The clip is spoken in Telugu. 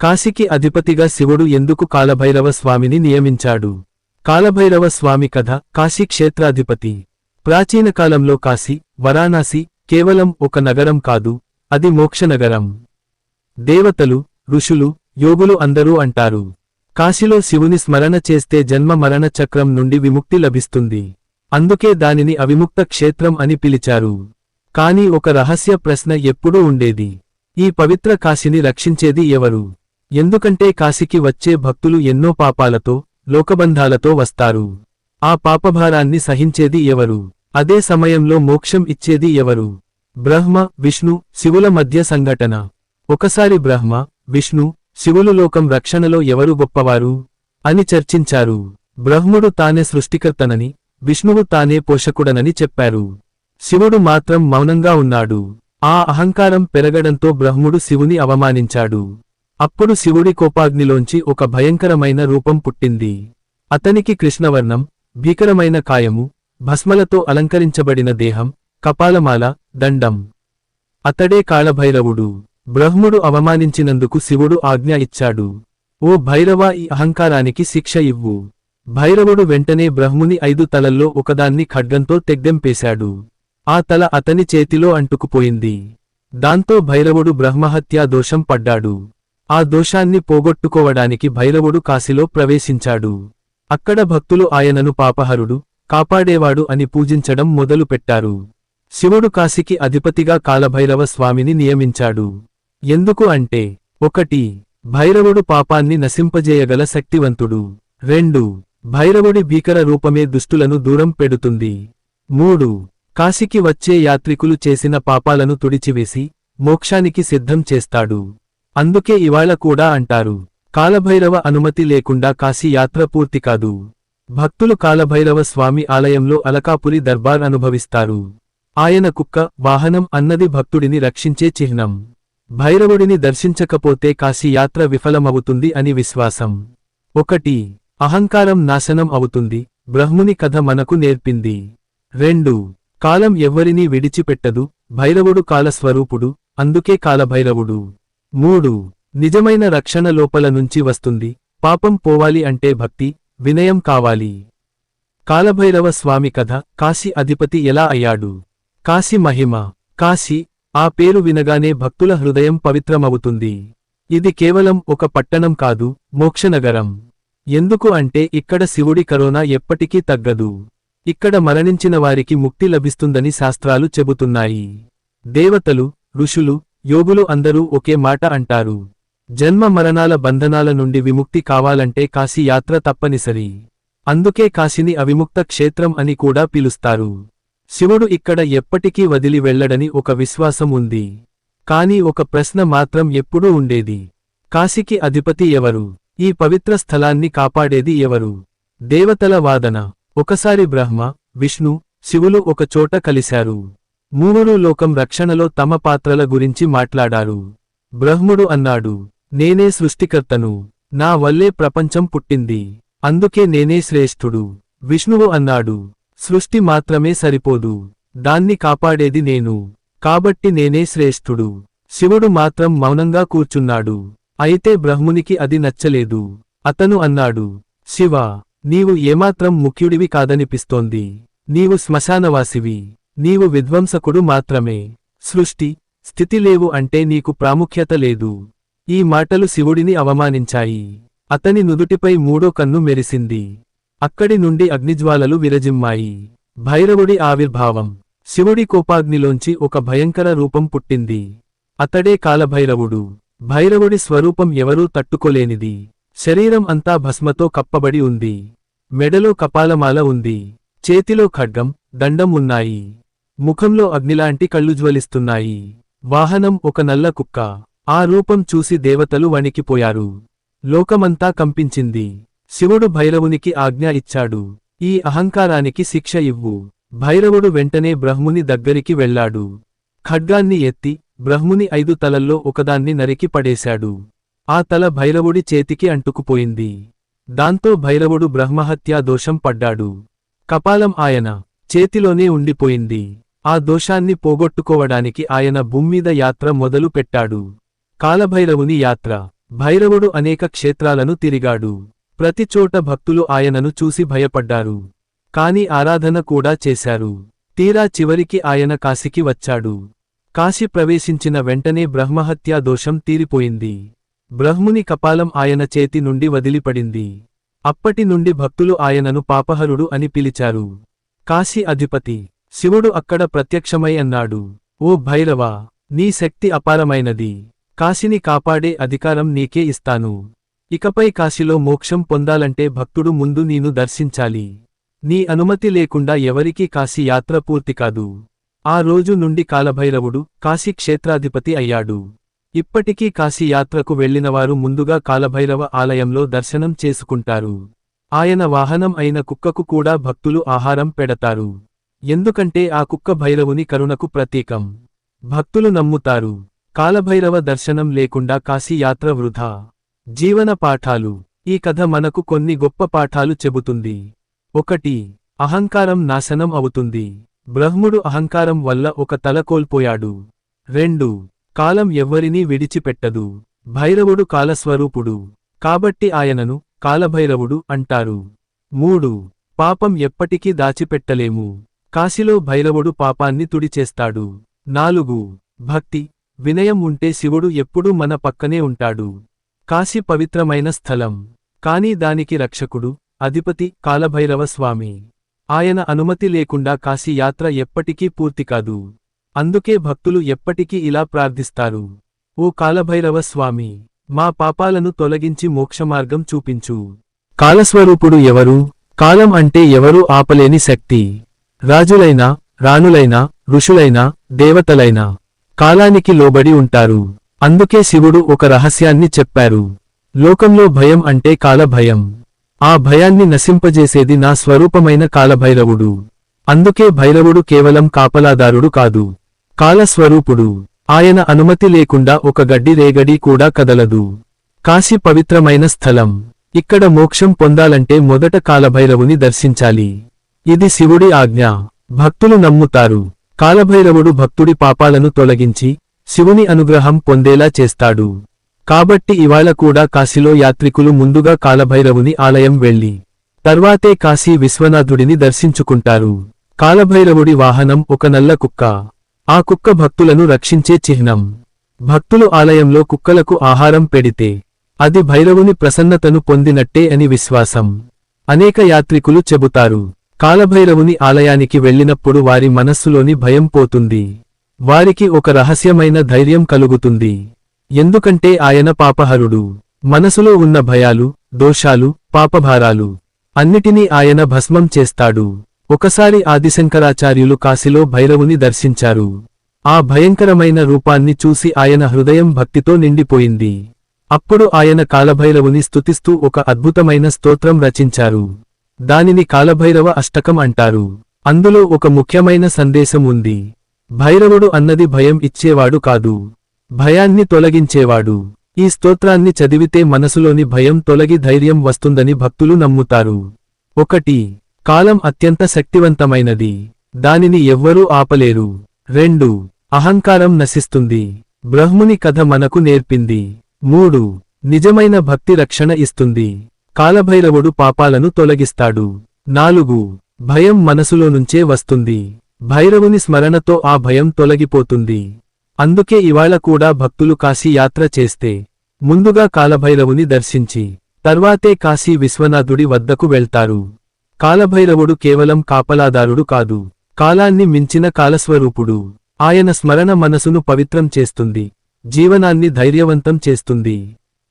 కాశీకి అధిపతిగా శివుడు ఎందుకు కాలభైరవ స్వామిని నియమించాడు? కాలభైరవ స్వామి కథ కాశీ క్షేత్రాధిపతి. ప్రాచీన కాలంలో కాశీ వరాణాసి కేవలం ఒక నగరం కాదు అది మోక్షనగరం. దేవతలు ఋషులు యోగులు అందరూ అంటారు. కాశీలో శివుని స్మరణ చేస్తే జన్మ మరణ చక్రం నుండి విముక్తి లభిస్తుంది. అందుకే దానిని అవిముక్త క్షేత్రం అని పిలిచారు. కాని ఒక రహస్య ప్రశ్న ఎప్పుడూ ఉండేది. ఈ పవిత్ర కాశీని రక్షించేది ఎవరు? ఎందుకంటే కాశీకి వచ్చే భక్తులు ఎన్నో పాపాలతో లోకబంధాలతో వస్తారు. ఆ పాపభారాన్ని సహించేది ఎవరు? అదే సమయంలో మోక్షం ఇచ్చేది ఎవరు? బ్రహ్మ విష్ణు శివుల మధ్య సంఘటన. ఒకసారి బ్రహ్మ విష్ణు శివులు లోకం రక్షణలో ఎవరు గొప్పవారు? అని చర్చించారు. బ్రహ్ముడు తానే సృష్టికర్తనని విష్ణువు తానే పోషకుడనని చెప్పారు. శివుడు మాత్రం మౌనంగా ఉన్నాడు. ఆ అహంకారం పెరగడంతో బ్రహ్ముడు శివుని అవమానించాడు. అప్పుడు శివుడి కోపాగ్నిలోంచి ఒక భయంకరమైన రూపం పుట్టింది. అతనికి కృష్ణవర్ణం భీకరమైన కాయము భస్మలతో అలంకరించబడిన దేహం కపాలమాల దండం. అతడే కాళభైరవుడు బ్రహ్ముడు అవమానించినందుకు శివుడు ఆజ్ఞ ఇచ్చాడు. ఓ భైరవా ఈ అహంకారానికి శిక్ష ఇవ్వు. భైరవుడు వెంటనే బ్రహ్ముని ఐదు తలల్లో ఒకదాన్ని ఖడ్గంతో తెగ్గెంపేశాడు. ఆ తల అతని చేతిలో అంటుకుపోయింది. దాంతో భైరవుడు బ్రహ్మహత్యా దోషం పడ్డాడు. ఆ దోషాన్ని పోగొట్టుకోవడానికి భైరవుడు కాశీలో ప్రవేశించాడు. అక్కడ భక్తులు ఆయనను పాపహరుడు కాపాడేవాడు అని పూజించడం మొదలుపెట్టారు శివుడు కాశీకి అధిపతిగా కాలభైరవ స్వామిని నియమించాడు. ఎందుకు అంటే ఒకటి భైరవుడు పాపాన్ని నశింపజేయగల శక్తివంతుడు. రెండు భైరవుడి భీకర రూపమే దుష్టులను దూరం పెడుతుంది. మూడు కాశీకి వచ్చే యాత్రికులు చేసిన పాపాలను తుడిచివేసి మోక్షానికి సిద్ధం చేస్తాడు. అందుకే ఇవాళ కూడా అంటారు కాలభైరవ అనుమతి లేకుండా కాశీ యాత్ర పూర్తి కాదు. భక్తులు కాలభైరవ స్వామి ఆలయంలో అలకాపురి దర్బార్ అనుభవిస్తారు. ఆయన కుక్క వాహనం అన్నది భక్తుడిని రక్షించే చిహ్నం. భైరవుడిని దర్శించకపోతే కాశీ యాత్ర విఫలమవుతుంది అని విశ్వాసం. ఒకటి అహంకారం నాశనం అవుతుంది. బ్రహ్ముని కథ మనకు నేర్పింది. రెండు కాలం ఎవ్వరినీ విడిచిపెట్టదు. భైరవుడు కాలస్వరూపుడు అందుకే కాలభైరవుడు. మూడు. నిజమైన రక్షణ లోపల నుంచి వస్తుంది. పాపం పోవాలి అంటే భక్తి వినయం కావాలి. కాలభైరవ స్వామి కథ. కాశీ అధిపతి ఎలా అయ్యాడు? కాశీ మహిమ. కాశీ ఆ పేరు వినగానే భక్తుల హృదయం పవిత్రమవుతుంది. ఇది కేవలం ఒక పట్టణం కాదు మోక్షనగరం. ఎందుకు అంటే ఇక్కడ శివుడి కరోనా ఎప్పటికీ తగ్గదు. ఇక్కడ మరణించిన వారికి ముక్తి లభిస్తుందని శాస్త్రాలు చెబుతున్నాయి. దేవతలు ఋషులు యోగులు అందరూ ఒకే మాట అంటారు. జన్మ మరణాల బంధనాల నుండి విముక్తి కావాలంటే కాశీ యాత్ర తప్పనిసరి. అందుకే కాశీని అవిముక్త క్షేత్రం అని కూడా పిలుస్తారు. శివుడు ఇక్కడ ఎప్పటికీ వదిలి వెళ్ళడని ఒక విశ్వాసం ఉంది. కాని ఒక ప్రశ్న మాత్రం ఎప్పుడూ ఉండేది. కాశీకి అధిపతి ఎవరు? ఈ పవిత్ర స్థలాన్ని కాపాడేది ఎవరు? దేవతల వాదన. ఒకసారి బ్రహ్మ విష్ణు శివులు ఒకచోట కలిశారు. మూవరు లోకం రక్షణలో తమ పాత్రల గురించి మాట్లాడారు. బ్రహ్ముడు అన్నాడు నేనే సృష్టికర్తను నా వల్లే ప్రపంచం పుట్టింది అందుకే నేనే శ్రేష్ఠుడు. విష్ణువు అన్నాడు సృష్టి మాత్రమే సరిపోదు దాన్ని కాపాడేది నేను కాబట్టి నేనే శ్రేష్ఠుడు. శివుడు మాత్రం మౌనంగా కూర్చున్నాడు అయితే బ్రహ్మునికి అది నచ్చలేదు. అతను అన్నాడు శివ నీవు ఏమాత్రం ముఖ్యుడివి కాదనిపిస్తోంది నీవు శ్మశానవాసివి. నీవు విధ్వంసకుడు మాత్రమే. సృష్టి స్థితి లేవు అంటే నీకు ప్రాముఖ్యత లేదు. ఈ మాటలు శివుడిని అవమానించాయి. అతని నుదుటిపై మూడో కన్ను మెరిసింది. అక్కడి నుండి అగ్నిజ్వాలలు విరజిమ్మాయి. భైరవుడి ఆవిర్భావం. శివుడి కోపాగ్నిలోంచి ఒక భయంకర రూపం పుట్టింది. అతడే కాలభైరవుడు. భైరవుడి స్వరూపం ఎవరూ తట్టుకోలేనిది. శరీరం అంతా భస్మతో కప్పబడి ఉంది. మెడలో కపాలమాల ఉంది. చేతిలో ఖడ్గం దండం ఉన్నాయి. ముఖంలో అగ్నిలాంటి కళ్ళు జ్వలిస్తున్నాయి. వాహనం ఒక నల్ల కుక్క. ఆ రూపం చూసి దేవతలు వణికిపోయారు. లోకమంతా కంపించింది. శివుడు భైరవునికి ఆజ్ఞ ఇచ్చాడు. ఈ అహంకారానికి శిక్ష ఇవ్వు. భైరవుడు వెంటనే బ్రహ్ముని దగ్గరికి వెళ్ళాడు. ఖడ్గాన్ని ఎత్తి బ్రహ్ముని ఐదు తలల్లో ఒకదాన్ని నరికి పడేశాడు. ఆ తల భైరవుడి చేతికి అంటుకుపోయింది. దాంతో భైరవుడు బ్రహ్మహత్యా దోషం పడ్డాడు. కపాలం ఆయన చేతిలోనే ఉండిపోయింది. ఆ దోషాన్ని పోగొట్టుకోవడానికి ఆయన భూమ్మీద యాత్ర మొదలు పెట్టాడు. కాలభైరవుని యాత్ర. భైరవుడు అనేక క్షేత్రాలను తిరిగాడు. ప్రతిచోట భక్తులు ఆయనను చూసి భయపడ్డారు. కాని ఆరాధన కూడా చేశారు. తీరా చివరికి ఆయన కాశీకి వచ్చాడు. కాశీ ప్రవేశించిన వెంటనే బ్రహ్మహత్యా దోషం తీరిపోయింది. బ్రహ్ముని కపాలం ఆయన చేతి నుండి వదిలిపడింది. అప్పటి నుండి భక్తులు ఆయనను పాపహరుడు అని పిలిచారు. కాశీ అధిపతి. శివుడు అక్కడ ప్రత్యక్షమై అన్నాడు ఓ భైరవా నీ శక్తి అపారమైనది. కాశీని కాపాడే అధికారం నీకే ఇస్తాను. ఇకపై కాశీలో మోక్షం పొందాలంటే భక్తుడు ముందు నీను దర్శించాలి. నీ అనుమతి లేకుండా ఎవరికీ కాశీ యాత్ర పూర్తి కాదు. ఆ రోజు నుండి కాలభైరవుడు కాశీ క్షేత్రాధిపతి అయ్యాడు. ఇప్పటికీ కాశీ యాత్రకు వెళ్ళినవారు ముందుగా కాలభైరవ ఆలయంలో దర్శనం చేసుకుంటారు. ఆయన వాహనం అయిన కుక్కకు కూడా భక్తులు ఆహారం పెడతారు. ఎందుకంటే ఆ కుక్క భైరవుని కరుణకు ప్రతీకం. భక్తులు నమ్ముతారు. కాలభైరవ దర్శనం లేకుండా కాశీయాత్ర వృధా. జీవన పాఠాలు. ఈ కథ మనకు కొన్ని గొప్ప పాఠాలు చెబుతుంది. ఒకటి అహంకారం నాశనం అవుతుంది. బ్రహ్ముడు అహంకారం వల్ల ఒక తల కోల్పోయాడు. రెండు కాలం ఎవ్వరినీ విడిచిపెట్టదు. భైరవుడు కాలస్వరూపుడు. కాబట్టి ఆయనను కాలభైరవుడు అంటారు. మూడు పాపం ఎప్పటికీ దాచిపెట్టలేము. కాశీలో భైరవుడు పాపాన్ని తుడిచేస్తాడు నాలుగు భక్తి. వినయం ఉంటే శివుడు ఎప్పుడూ మన పక్కనే ఉంటాడు. కాశీ పవిత్రమైన స్థలం. కాని దానికి రక్షకుడు అధిపతి కాలభైరవ స్వామి. ఆయన అనుమతి లేకుండా కాశీ యాత్ర ఎప్పటికీ పూర్తి కాదు. అందుకే భక్తులు ఎప్పటికీ ఇలా ప్రార్థిస్తారు. ఓ కాలభైరవ స్వామి మా పాపాలను తొలగించి మోక్షమార్గం చూపించు. కాలస్వరూపుడు ఎవరు? కాలం అంటే ఎవరూ ఆపలేని శక్తి. రాజులైనా రాణులైనా ఋషులైనా దేవతలైనా కాలానికి లోబడి ఉంటారు. అందుకే శివుడు ఒక రహస్యాన్ని చెప్పారు. లోకంలో భయం అంటే కాలభయం. ఆ భయాన్ని నశింపజేసేది నా స్వరూపమైన కాలభైరవుడు. అందుకే భైరవుడు కేవలం కాపలాదారుడు కాదు. కాలస్వరూపుడు. ఆయన అనుమతి లేకుండా ఒక గడ్డి రేగడి కూడా కదలదు. కాశీ పవిత్రమైన స్థలం. ఇక్కడ మోక్షం పొందాలంటే మొదట కాలభైరవుని దర్శించాలి. ఇది శివుడి ఆజ్ఞ. భక్తులు నమ్ముతారు. కాలభైరవుడు భక్తుడి పాపాలను తొలగించి శివుని అనుగ్రహం పొందేలా చేస్తాడు. కాబట్టి ఇవాళ కూడా కాశీలో యాత్రికులు ముందుగా కాలభైరవుని ఆలయం వెళ్ళి తర్వాతే కాశీ విశ్వనాథుడిని దర్శించుకుంటారు. కాలభైరవుడి వాహనం ఒక నల్ల కుక్క. ఆ కుక్క భక్తులను రక్షించే చిహ్నం. భక్తులు ఆలయంలో కుక్కలకు ఆహారం పెడితే అది భైరవుని ప్రసన్నతను పొందినట్టే అని విశ్వాసం. అనేక యాత్రికులు చెబుతారు. కాలభైరవుని ఆలయానికి వెళ్ళినప్పుడు వారి మనస్సులోని భయం పోతుంది. వారికి ఒక రహస్యమైన ధైర్యం కలుగుతుంది. ఎందుకంటే ఆయన పాపహరుడు. మనసులో ఉన్న భయాలు దోషాలు పాపభారాలు అన్నిటినీ ఆయన భస్మం చేస్తాడు. ఒకసారి ఆదిశంకరాచార్యులు కాశీలో భైరవుని దర్శించారు. ఆ భయంకరమైన రూపాన్ని చూసి ఆయన హృదయం భక్తితో నిండిపోయింది. అప్పుడు ఆయన కాలభైరవుని స్తుతిస్తూ ఒక అద్భుతమైన స్తోత్రం రచించారు. దానిని కాలభైరవ అష్టకం అంటారు. అందులో ఒక ముఖ్యమైన సందేశం ఉంది. భైరవుడు అన్నది భయం ఇచ్చేవాడు కాదు. భయాన్ని తొలగించేవాడు. ఈ స్తోత్రాన్ని చదివితే మనసులోని భయం తొలగి ధైర్యం వస్తుందని భక్తులు నమ్ముతారు. ఒకటి కాలం అత్యంత శక్తివంతమైనది. దానిని ఎవ్వరూ ఆపలేరు. రెండు అహంకారం నశిస్తుంది. బ్రహ్ముని కథ మనకు నేర్పింది. మూడు నిజమైన భక్తి రక్షణ ఇస్తుంది. కాలభైరవుడు పాపాలను తొలగిస్తాడు. నాలుగు భయం మనసులో నుంచే వస్తుంది. భైరవుని స్మరణతో ఆ భయం తొలగిపోతుంది. అందుకే ఇవాళ కూడా భక్తులు కాశీ యాత్ర చేస్తే ముందుగా కాలభైరవుని దర్శించి తర్వాతే కాశీ విశ్వనాథుడి వద్దకు వెళ్తారు. కాలభైరవుడు కేవలం కాపలాదారుడు కాదు కాలాన్ని మించిన కాలస్వరూపుడు. ఆయన స్మరణ మనసును పవిత్రం చేస్తుంది జీవనాన్ని ధైర్యవంతం చేస్తుంది.